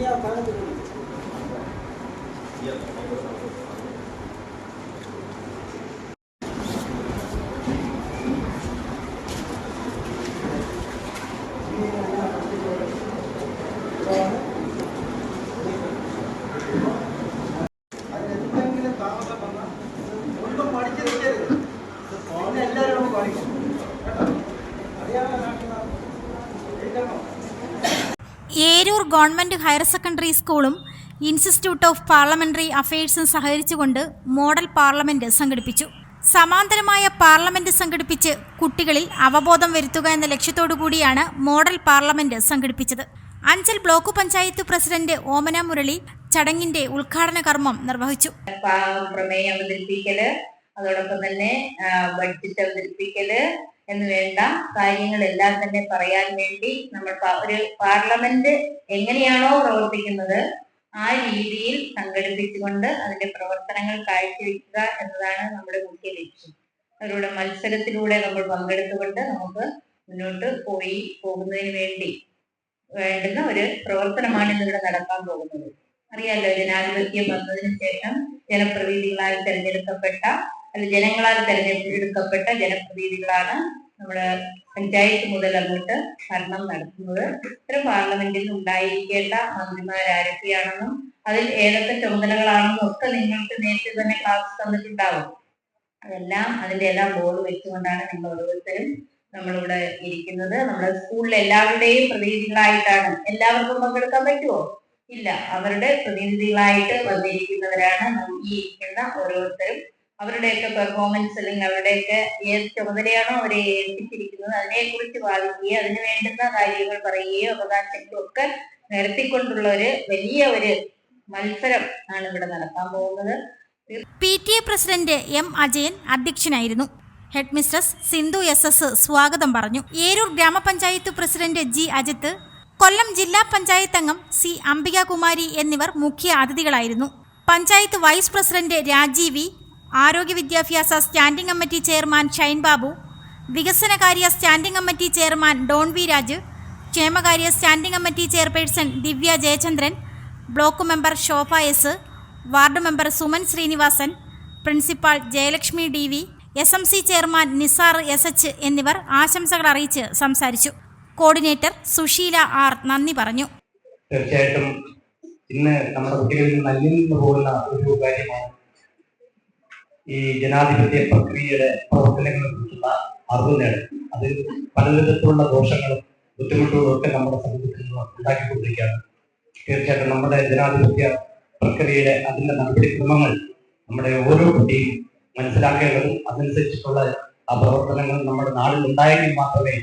ஐயா காலத்துக்கு Eroor government higher secondary സ്കൂളും ഇൻസ്റ്റിറ്റ്യൂട്ട് ഓഫ് പാർലമെന്ററി അഫയേഴ്സും സഹകരിച്ചുകൊണ്ട് മോഡൽ പാർലമെന്റ് സംഘടിപ്പിച്ചു. സമാന്തരമായ പാർലമെന്റ് സംഘടിപ്പിച്ച് കുട്ടികളിൽ അവബോധം വരുത്തുക എന്ന ലക്ഷ്യത്തോടു കൂടിയാണ് മോഡൽ പാർലമെന്റ് സംഘടിപ്പിച്ചത്. അഞ്ചൽ ബ്ലോക്ക് പഞ്ചായത്ത് പ്രസിഡന്റ് ഓമന മുരളി ചടങ്ങിന്റെ ഉദ്ഘാടന കർമ്മം നിർവഹിച്ചു. പ്രമേയം അവതരിപ്പിക്കൽ അതോടൊപ്പം തന്നെ ബഡ്ജറ്റ് അവതരിപ്പിക്കൽ എന്ന് വേണ്ട കാര്യങ്ങളെല്ലാം തന്നെ പറയാൻ വേണ്ടി നമ്മൾ ഒരു പാർലമെന്റ് എങ്ങനെയാണോ പ്രവർത്തിക്കുന്നത് ആ രീതിയിൽ സംഘടിപ്പിച്ചുകൊണ്ട് അതിന്റെ പ്രവർത്തനങ്ങൾ കാഴ്ചവെക്കുക എന്നതാണ് നമ്മുടെ മുഖ്യ ലക്ഷ്യം. അവരുടെ മത്സരത്തിലൂടെ നമ്മൾ പങ്കെടുത്തുകൊണ്ട് നമുക്ക് മുന്നോട്ട് പോയി പോകുന്നതിന് വേണ്ടി വേണ്ടുന്ന ഒരു പ്രവർത്തനമാണ് ഇന്നിവിടെ നടക്കാൻ പോകുന്നത്. അറിയാലോ ജനാധിപത്യം വന്നതിന് ശേഷം ജനപ്രതിനിധികളായി തെരഞ്ഞെടുക്കപ്പെട്ട അല്ല ജനങ്ങളാൽ തെരഞ്ഞെടുക്കപ്പെട്ട ജനപ്രതിനിധികളാണ് നമ്മുടെ പഞ്ചായത്ത് മുതൽ അങ്ങോട്ട് ഭരണം നടത്തുന്നത്. ഇത്തരം പാർലമെന്റിൽ ഉണ്ടായിരിക്കേണ്ട മന്ത്രിമാർ ആരൊക്കെയാണെന്നും അതിൽ ഏതൊക്കെ ചുമതലകളാണെന്നും ഒക്കെ നിങ്ങൾക്ക് നേരത്തെ തന്നെ ക്ലാസ് തന്നിട്ടുണ്ടാവും. അതെല്ലാം അതിന്റെ എല്ലാം ബോർഡ് വെച്ചുകൊണ്ടാണ് നിങ്ങൾ ഓരോരുത്തരും നമ്മളിവിടെ ഇരിക്കുന്നത്. നമ്മുടെ സ്കൂളിലെ എല്ലാവരുടെയും പ്രതിനിധികളായിട്ടാണ്. എല്ലാവർക്കും പങ്കെടുക്കാൻ പറ്റുമോ ഇല്ല. അവരുടെ പ്രതിനിധികളായിട്ട് വന്നിരിക്കുന്നവരാണ് നമുക്ക് ഇരിക്കുന്ന ഓരോരുത്തരും. അവരുടെയൊക്കെ പെർഫോമൻസ് അല്ലെങ്കിൽ അവരുടെയൊക്കെ ഏത് ചുമതലയാണോ അവരെ ഏൽപ്പിച്ചിരിക്കുന്നത് അതിനെ കുറിച്ച് വാദിക്കുകയും അതിന് വേണ്ടുന്ന കാര്യങ്ങൾ പറയുകയോ അവകാശങ്ങളും ഒക്കെ നിരത്തിക്കൊണ്ടുള്ള ഒരു വലിയ ഒരു മത്സരം ആണ് ഇവിടെ നടക്കാൻ പോകുന്നത്. P T A president M Ajayan അധ്യക്ഷനായിരുന്നു. Head mistress Sindhu S S സ്വാഗതം പറഞ്ഞു. ഏരൂർ ഗ്രാമപഞ്ചായത്ത് പ്രസിഡന്റ് ജി അജിത്ത് കൊല്ലം ജില്ലാ പഞ്ചായത്ത് അംഗം സി അംബികാകുമാരി എന്നിവർ മുഖ്യ അതിഥികളായിരുന്നു. പഞ്ചായത്ത് വൈസ് പ്രസിഡന്റ് രാജീവ് ആരോഗ്യ വിദ്യാഭ്യാസ standing committee chairman Shine Babu വികസനകാര്യ standing committee chairman Don V Raj ക്ഷേമകാര്യ standing committee chairperson Divya Jayachandran block member Shobha S ward member Suman Srinivasan principal Jayalakshmi D V S M C chairman Nisar S H എന്നിവർ ആശംസകൾ അറിയിച്ച് സംസാരിച്ചു. Coordinator Susheela R നന്ദി പറഞ്ഞു. തീർച്ചയായിട്ടും ഇന്ന് നമ്മുടെ കുട്ടികളിൽ നിന്ന് പോകുന്ന ഒരു കാര്യമാണ് ഈ ജനാധിപത്യ പ്രക്രിയയുടെ പ്രവർത്തനങ്ങളെ കുറിച്ചുള്ള അറിവ് നേടും. അത് പലവിധത്തിലുള്ള ദോഷങ്ങളും ബുദ്ധിമുട്ടുകളും ഒക്കെ നമ്മുടെ സമൂഹത്തിൽ ഉണ്ടാക്കിക്കൊണ്ടിരിക്കുകയാണ്. തീർച്ചയായിട്ടും നമ്മുടെ ജനാധിപത്യ പ്രക്രിയയുടെ അതിന്റെ നടപടിക്രമങ്ങൾ നമ്മുടെ ഓരോ കുട്ടിയും മനസ്സിലാക്കേണ്ടതും അതനുസരിച്ചിട്ടുള്ള ആ പ്രവർത്തനങ്ങൾ നമ്മുടെ നാടിൽ ഉണ്ടായെങ്കിൽ മാത്രമേ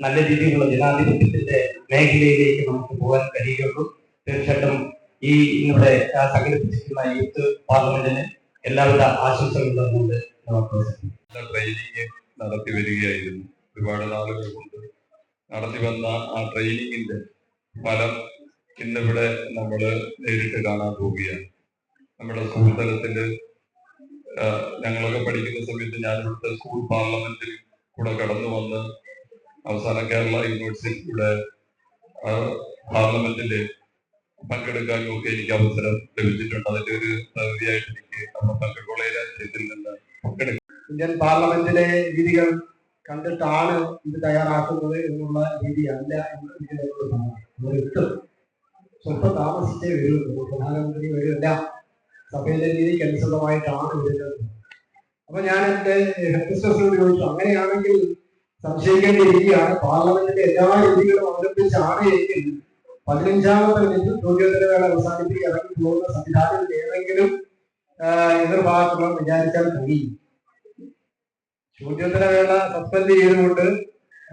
നല്ല രീതിയിലുള്ള ജനാധിപത്യത്തിന്റെ മേഖലയിലേക്ക് നമുക്ക് പോകാൻ കഴിയുകയുള്ളൂ. തീർച്ചയായിട്ടും ഈ ഇന്നിവിടെ ആ, സംഘടിപ്പിച്ചിരിക്കുന്ന യൂത്ത് പാർലമെന്റിന് എല്ലാവിധ ആശംസകളും തന്നുകൊണ്ട് ട്രെയിനിങ് നടത്തി വരികയായിരുന്നു. ഒരുപാട് നാളുകൾ കൊണ്ട് നടത്തി വന്ന ആ ട്രെയിനിങ്ങിന്റെ ഫലം ഇന്നിവിടെ നമ്മൾ നേരിട്ട് കാണാൻ പോവുകയാണ്. നമ്മുടെ സ്കൂൾ തലത്തിൽ ഞങ്ങളൊക്കെ പഠിക്കുന്ന സമയത്ത് ഞാൻ ഇവിടുത്തെ സ്കൂൾ പാർലമെന്റിൽ കൂടെ കടന്നു വന്ന് അവസാനം കേരള യൂണിവേഴ്സിറ്റിയുടെ പാർലമെന്റിൽ പങ്കെടുക്കാനും ഒക്കെ എനിക്ക് അവസരം ലഭിച്ചിട്ടുണ്ട്. അതിന്റെ ഒരു പ്രതിനിധിയായിട്ട് എനിക്ക് നമ്മുടെ പങ്കെടുക്കുള്ള രാജ്യത്തിൽ നിന്ന് ഇന്ത്യൻ പാർലമെന്റിലെ രീതികൾ കണ്ടിട്ടാണ് ഇത് തയ്യാറാക്കുന്നത് എന്നുള്ള രീതിയല്ല സ്വല്പം താമസിച്ചേ വരുള്ളൂ. പ്രധാനമന്ത്രി വരില്ല സഭയിലെ രീതിക്ക് അനുസൃതമായിട്ടാണ് വരുന്നത്. അപ്പൊ ഞാൻ എന്റെ ഹെഡ്മിസ്റ്റേഴ്സിനോട് ചോദിച്ചു അങ്ങനെയാണെങ്കിൽ സംശയിക്കേണ്ടിയിരിക്കുകയാണ്. പാർലമെന്റിന്റെ എല്ലാ രീതികളും അവലംബിച്ചാണ് എങ്കിൽ പതിനഞ്ചാമത്തെ മിനിറ്റ് ചോദ്യോത്തരവേള അവസാനിപ്പിച്ച് ഇറങ്ങി പോകുന്ന സംവിധാനത്തിൽ ഏതെങ്കിലും എതിർഭാഗത്തുള്ള വിചാരിച്ചാൽ വിചാരിച്ചാൽ ചോദ്യോത്തര വേള സസ്പെൻഡ് ചെയ്തുകൊണ്ട്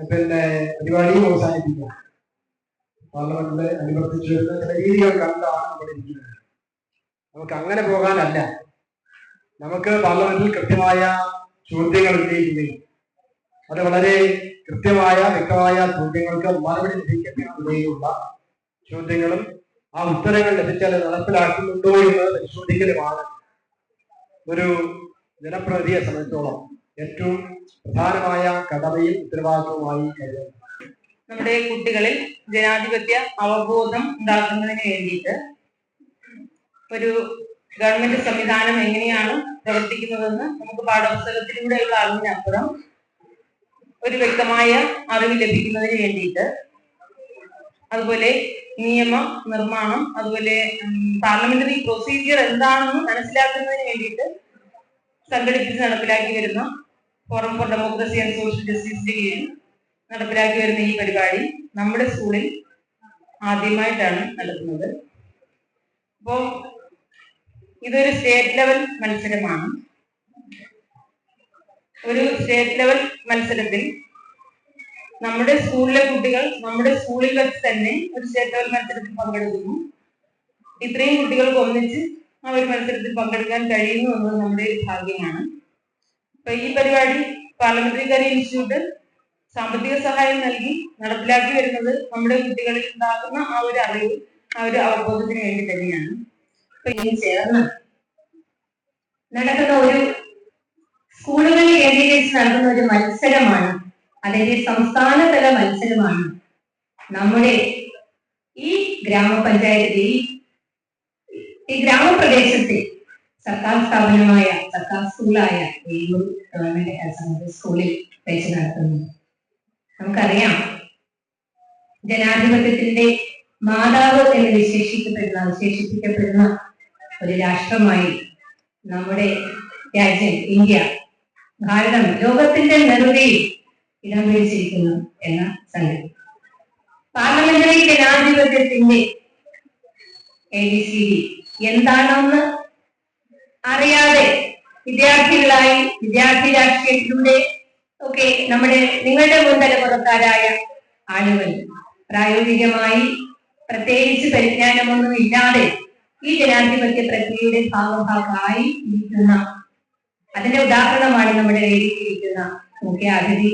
പിന്നെ പരിപാടിയും അവസാനിപ്പിക്കുക പാർലമെന്റിലെ അനുവർത്തിച്ചു വരുന്ന ചില രീതികൾ കണ്ടാണ് ഇവിടെ ഇരിക്കുന്നത്. നമുക്ക് അങ്ങനെ പോകാനല്ല. നമുക്ക് പാർലമെന്റിൽ കൃത്യമായ ചോദ്യങ്ങൾ ഉന്നയിക്കുകയും അത് വളരെ കൃത്യമായ വ്യക്തമായ ചോദ്യങ്ങൾക്ക് മറുപടി ലഭിക്കുന്നതിനുള്ള ചോദ്യങ്ങളും ആ ഉത്തരങ്ങൾ ലഭിച്ചാൽ നടപ്പിലാക്കുന്നുണ്ടോ എന്ന് പരിശോധിക്കലുമാണ് ഒരു ജനപ്രതിയെ സംബന്ധിച്ചോളം ഏറ്റവും പ്രധാനമായ കടമയും ഉത്തരവാദിത്വമായി നമ്മുടെ കുട്ടികളിൽ ജനാധിപത്യ അവബോധം ഉണ്ടാക്കുന്നതിന് വേണ്ടിയിട്ട് ഒരു ഗവൺമെന്റ് സംവിധാനം എങ്ങനെയാണ് പ്രവർത്തിക്കുന്നതെന്ന് നമുക്ക് പാഠപുസ്തകത്തിലൂടെയുള്ള അറിവിനപ്പുറം ഒരു വ്യക്തമായ അറിവ് ലഭിക്കുന്നതിന് വേണ്ടിയിട്ട് അതുപോലെ നിയമ നിർമ്മാണം അതുപോലെ പാർലമെന്ററി പ്രൊസീജിയർ എന്താണെന്ന് മനസ്സിലാക്കുന്നതിന് വേണ്ടിയിട്ട് സംഘടിപ്പിച്ച് നടപ്പിലാക്കി വരുന്ന forum for democracy and social ജസ്റ്റിസിന്റെ കീഴിൽ നടപ്പിലാക്കി വരുന്ന ഈ പരിപാടി നമ്മുടെ സ്കൂളിൽ ആദ്യമായിട്ടാണ് നടക്കുന്നത്. അപ്പോ ഇതൊരു സ്റ്റേറ്റ് ലെവൽ മത്സരമാണ്. ഒരു സ്റ്റേറ്റ് ലെവൽ മത്സരത്തിൽ നമ്മുടെ സ്കൂളിലെ കുട്ടികൾ നമ്മുടെ സ്കൂളിൽ വെച്ച് തന്നെ ഒരു സ്റ്റേറ്റ് മത്സരത്തിൽ പങ്കെടുക്കുന്നു. ഇത്രയും കുട്ടികൾക്ക് ഒന്നിച്ച് ആ ഒരു മത്സരത്തിൽ പങ്കെടുക്കാൻ കഴിയുന്നു എന്നത് നമ്മുടെ ഭാഗ്യമാണ്. അപ്പൊ ഈ പരിപാടി പാർലമെന്ററി കാര്യ ഇൻസ്റ്റിറ്റ്യൂട്ട് സാമ്പത്തിക സഹായം നൽകി നടപ്പിലാക്കി വരുന്നത് നമ്മുടെ കുട്ടികളിൽ ഉണ്ടാകുന്ന ആ ഒരു അറിവ് ആ ഒരു അവബോധത്തിന് വേണ്ടി തന്നെയാണ്. ചേർന്ന് നടക്കുന്ന ഒരു സ്കൂളുകളിൽ കേന്ദ്രീകരിച്ച് നടക്കുന്ന ഒരു മത്സരമാണ് അതിന്റെ സംസ്ഥാനതല മത്സരമാണ് നമ്മുടെ ഈ ഗ്രാമപഞ്ചായത്തിൽ ഈ ഗ്രാമപ്രദേശത്തെ സർക്കാർ സ്ഥാപനമായ സർക്കാർ സ്കൂളായ വേലൂർ ഗവൺമെന്റ് ഹയർ സെക്കൻഡറി സ്കൂളിൽ വെച്ച് നടത്തുന്നത് നമുക്കറിയാം ജനാധിപത്യത്തിന്റെ മാതാവ് എന്ന് വിശേഷിക്കപ്പെടുന്ന വിശേഷിപ്പിക്കപ്പെടുന്ന ഒരു രാഷ്ട്രമായി നമ്മുടെ രാജ്യം ഇന്ത്യ ഭാരതം ലോകത്തിന്റെ നെറുകയിൽ ഇടം പിടിച്ചിരിക്കുന്നു എന്ന സംഗതി. പാർലമെന്ററി ജനാധിപത്യത്തിന്റെ എന്താണെന്ന് അറിയാതെ വിദ്യാർത്ഥികളായി വിദ്യാർത്ഥി രാഷ്ട്രീയത്തിലൂടെ ഒക്കെ നമ്മുടെ നിങ്ങളുടെ മുൻ തലമുറക്കാരായ ആളുകൾ പ്രായോഗികമായി പ്രത്യേകിച്ച് പരിജ്ഞാനമൊന്നും ഇല്ലാതെ ഈ ജനാധിപത്യ പ്രക്രിയയുടെ ഭാഗഭാഗമായി ഇരിക്കുന്ന അതിന്റെ ഉദാഹരണമാണ് നമ്മുടെ വേദിയിലിരിക്കുന്ന മുഖ്യ അതിഥി